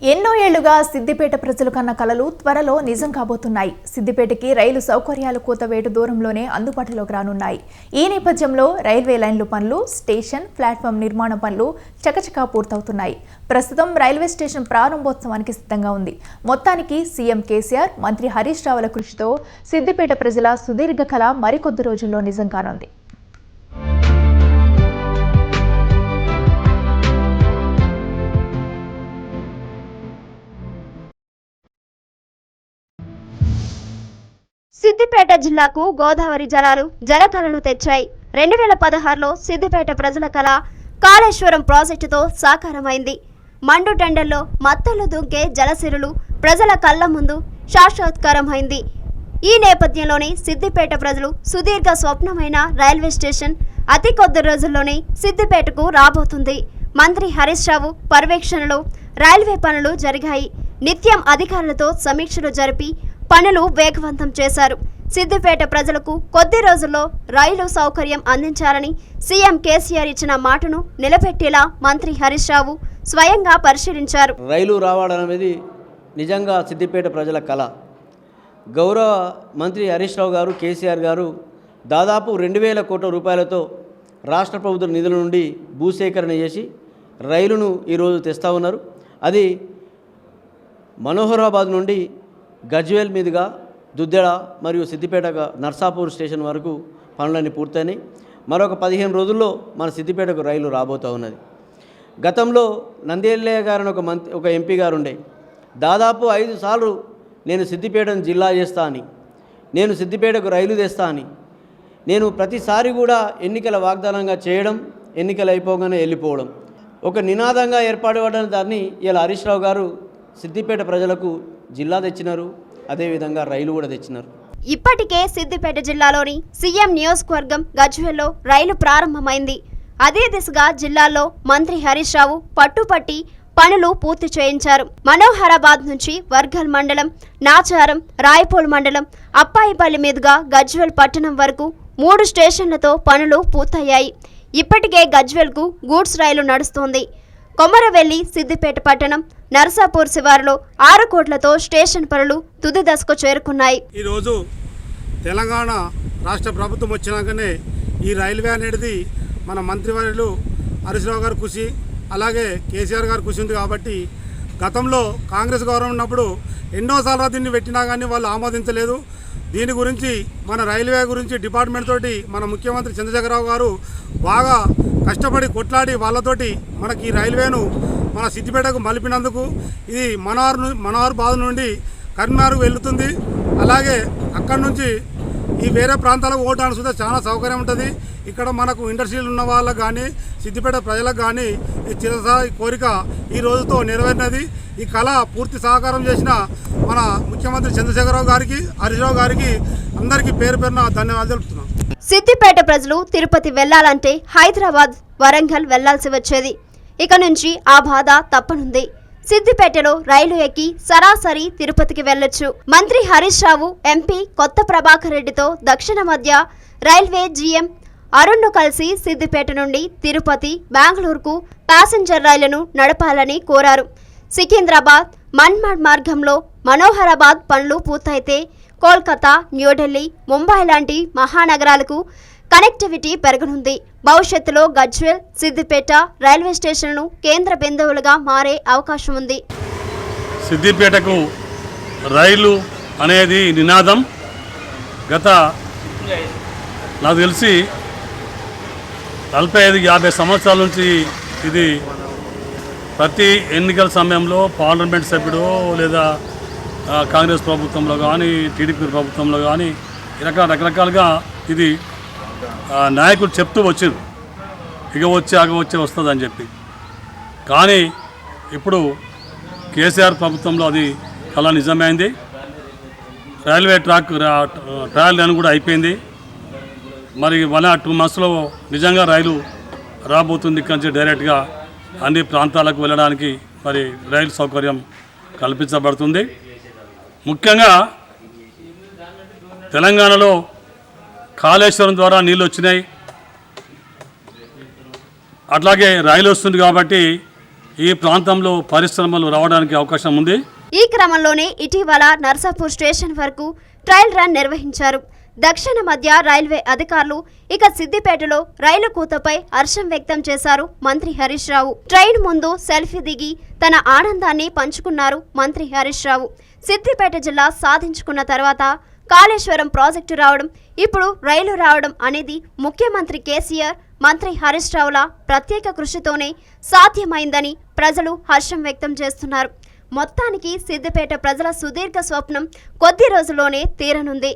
ఎన్నో ఏళ్ళుగా సిద్దిపేట ప్రజలు కన్న కలలు త్వరలో నిజం కాబోతున్నాయి. సిద్దిపేటకి రైలు సౌకర్యాలు కూతవేటు దూరంలోనే అందుబాటులోకి రానున్నాయి. ఈ నేపథ్యంలో రైల్వే లైన్లు పనులు స్టేషన్ ప్లాట్ఫామ్ నిర్మాణ పనులు చకచకా పూర్తవుతున్నాయి. ప్రస్తుతం రైల్వే స్టేషన్ ప్రారంభోత్సవానికి సిద్ధంగా ఉంది. మొత్తానికి సీఎం కేసీఆర్ మంత్రి హరీష్ రావుల కృషితో సిద్దిపేట ప్రజల సుదీర్ఘ కళ మరికొద్ది రోజుల్లో నిజం కానుంది. సిద్దిపేట జిల్లాకు గోదావరి జలాలు జలకళను తెచ్చాయి. రెండు వేల పదహారులో సిద్దిపేట ప్రజల కళ కాళేశ్వరం ప్రాజెక్టుతో సాకారమైంది. మండు టెండర్లో మత్తలు దుంకే జలసిరులు ప్రజల కళ్ళ ముందు సాక్షాత్కారమైంది ఈ నేపథ్యంలోనే సిద్దిపేట ప్రజలు సుదీర్ఘ స్వప్నమైన రైల్వే స్టేషన్ అతి కొద్ది రోజుల్లోనే సిద్దిపేటకు రాబోతుంది. మంత్రి హరీష్ రావు పర్యవేక్షణలో రైల్వే పనులు జరిగాయి. నిత్యం అధికారులతో సమీక్షలు జరిపి పనులు వేగవంతం చేశారు. సిద్దిపేట ప్రజలకు కొద్ది రోజుల్లో రైలు సౌకర్యం అందించాలని సీఎం కేసీఆర్ ఇచ్చిన మాటను నిలబెట్టేలా మంత్రి హరీష్ రావు స్వయంగా పరిశీలించారు. రైలు రావడం అనేది నిజంగా సిద్దిపేట ప్రజల కళ గౌరవ మంత్రి హరీష్ రావు గారు కేసీఆర్ గారు దాదాపు రెండు వేల కోట్ల రూపాయలతో రాష్ట్ర ప్రభుత్వ నిధుల నుండి భూసేకరణ చేసి రైలును ఈరోజు తెస్తూ ఉన్నారు. అది మనోహరాబాద్ నుండి గజ్వేల్ మీదుగా దుద్దెడ మరియు సిద్దిపేట నర్సాపూర్ స్టేషన్ వరకు పనులన్నీ పూర్తయినాయి. మరొక పదిహేను రోజుల్లో మన సిద్దిపేటకు రైలు రాబోతూ ఉన్నది. గతంలో నందేల్లయ్య గారిని ఒక మంత్రి ఒక ఎంపీ గారు ఉండే దాదాపు ఐదు సార్లు నేను సిద్దిపేటను జిల్లా చేస్తా అని నేను సిద్దిపేటకు రైలు తెస్తా అని నేను ప్రతిసారి కూడా ఎన్నికల వాగ్దానంగా చేయడం ఎన్నికలు అయిపోగానే వెళ్ళిపోవడం ఒక నినాదంగా ఏర్పాటుపడిన దాన్ని ఇలా హరీష్ రావు గారు సిద్దిపేట ప్రజలకు జిల్లా తెచ్చినారు అదేవిధంగా రైలు కూడా తెచ్చినారు. ఇప్పటికే సిద్దిపేట జిల్లాలోని సీఎం నియోజకవర్గం గజ్వేల్లో రైలు ప్రారంభమైంది. అదే దిశగా జిల్లాలో మంత్రి హరీష్ రావు పట్టుపట్టి పనులు పూర్తి చేయించారు. మనోహరాబాద్ నుంచి వర్గల్ మండలం నాచారం రాయపూల్ మండలం అప్పాయిపల్లి మీదుగా గజ్వేల్ పట్టణం వరకు మూడు స్టేషన్లతో పనులు పూర్తయ్యాయి. ఇప్పటికే గజ్వేల్కు గూడ్స్ రైలు నడుస్తోంది. కొమరవెల్లి సిద్దిపేట పట్టణం నరసాపూర్ శివారులో ఆరు కోట్లతో స్టేషన్ పనులు తుది దశకు చేరుకున్నాయి. ఈరోజు తెలంగాణ రాష్ట్ర ప్రభుత్వం వచ్చినాకనే ఈ రైల్వే అనేది మన మంత్రివర్యులు హరీశ్రావు గారు కృషి అలాగే కేసీఆర్ గారు కృషి ఉంది కాబట్టి గతంలో కాంగ్రెస్ గవర్నమెంట్ ఉన్నప్పుడు ఎన్నోసార్లు దీన్ని పెట్టినా కానీ వాళ్ళు ఆమోదించలేదు. దీని గురించి మన రైల్వే గురించి డిపార్ట్మెంట్ తోటి మన ముఖ్యమంత్రి చంద్రశేఖరరావు గారు బాగా కష్టపడి కొట్లాడి వాళ్ళతోటి మనకి ఈ రైల్వేను మన సిద్దిపేటకు మలిపినందుకు ఇది మనోహర్ ను- మనోహర్ బాధ నుండి కరీంనగర్కు వెళుతుంది. అలాగే అక్కడి నుంచి ఈ వేరే ప్రాంతాలకు ఓటానికి సుధా చాలా సౌకర్యం ఉంటుంది. ఇక్కడ మనకు ఇండస్ట్రీలు ఉన్న వాళ్ళకు కానీ సిద్దిపేట ప్రజలకు కానీ ఈ చిరస్థాయి కోరిక ఈ రోజుతో నెరవేరినది. ఈ కళ పూర్తి సహకారం చేసిన మన ముఖ్యమంత్రి చంద్రశేఖరరావు గారికి హరీశ్రావు గారికి అందరికీ పేరు పేరున ధన్యవాదాలు తెలుపుతున్నాను. సిద్దిపేట ప్రజలు తిరుపతి వెళ్ళాలంటే హైదరాబాద్ వరంగల్ వెళ్ళాల్సి వచ్చేది. ఇక నుంచి ఆ బాధ తప్పనుంది. సిద్దిపేటలో రైలు ఎక్కి సరాసరి తిరుపతికి వెళ్ళొచ్చు మంత్రి హరీష్ రావు ఎంపీ కొత్త ప్రభాకర్ రెడ్డితో దక్షిణ మధ్య రైల్వే జీఎం అరుణ్ను కలిసి సిద్దిపేట నుండి తిరుపతి బెంగళూరుకు ప్యాసింజర్ రైళ్ళను నడపాలని కోరారు. సికింద్రాబాద్ మన్మాడ్ మార్గంలో మనోహరాబాద్ పనులు పూర్తయితే కోల్కతా న్యూఢిల్లీ ముంబై లాంటి మహానగరాలకు కనెక్టివిటీ పెరగనుంది. భవిష్యత్తులో గజ్వేల్ సిద్దిపేట రైల్వే స్టేషన్లను కేంద్ర బిందువులుగా మారే అవకాశం ఉంది. సిద్దిపేటకు రైలు అనేది నినాదం. గత నాకు తెలిసి నలభై ఐదు యాభై సంవత్సరాల నుంచి ఇది ప్రతి ఎన్నికల సమయంలో పార్లమెంట్ సభ్యుడు లేదా కాంగ్రెస్ ప్రభుత్వంలో కానీ టీడీపీ ప్రభుత్వంలో కానీ రకరకాల రకరకాలుగా ఇది నాయకుడు చెప్తూ వచ్చారు ఇక వచ్చి అగ వచ్చి వస్తుందని చెప్పి. కానీ ఇప్పుడు కేసీఆర్ ప్రభుత్వంలో అది కళ నిజమైంది. రైల్వే ట్రాక్ ట్రయల్ రన్ కూడా అయిపోయింది. మరి వన్ టూ మంత్స్లో నిజంగా రైలు రాబోతుంది ఇక్కడి నుంచి డైరెక్ట్గా అన్ని ప్రాంతాలకు వెళ్ళడానికి మరి రైలు సౌకర్యం కల్పించబడుతుంది. ముఖ్యంగా తెలంగాణలో కాళేశ్వరం ద్వారా నీళ్ళు వచ్చినాయి. అట్లాగే రైలు వస్తుంది కాబట్టి ఈ ప్రాంతంలో పరిశ్రమలు రావడానికి అవకాశం ఉంది. ఈ క్రమంలోనే ఇటీవల నర్సాపూర్ స్టేషన్ వరకు ట్రయల్ రన్ నిర్వహించారు. దక్షిణ మధ్య రైల్వే అధికారులు ఇక సిద్దిపేటలో రైలు కూతపై హర్షం వ్యక్తం చేశారు మంత్రి హరీష్ రావు. ట్రైన్ ముందు సెల్ఫీ దిగి తన ఆనందాన్ని పంచుకున్నారు మంత్రి హరీష్ రావు. సిద్దిపేట జిల్లా సాధించుకున్న తర్వాత కాళేశ్వరం ప్రాజెక్టు రావడం ఇప్పుడు రైలు రావడం అనేది ముఖ్యమంత్రి కేసీఆర్ మంత్రి హరీష్ రావుల ప్రత్యేక కృషితోనే సాధ్యమైందని ప్రజలు హర్షం వ్యక్తం చేస్తున్నారు. మొత్తానికి సిద్దిపేట ప్రజల సుదీర్ఘ స్వప్నం కొద్ది రోజుల్లోనే తీరనుంది.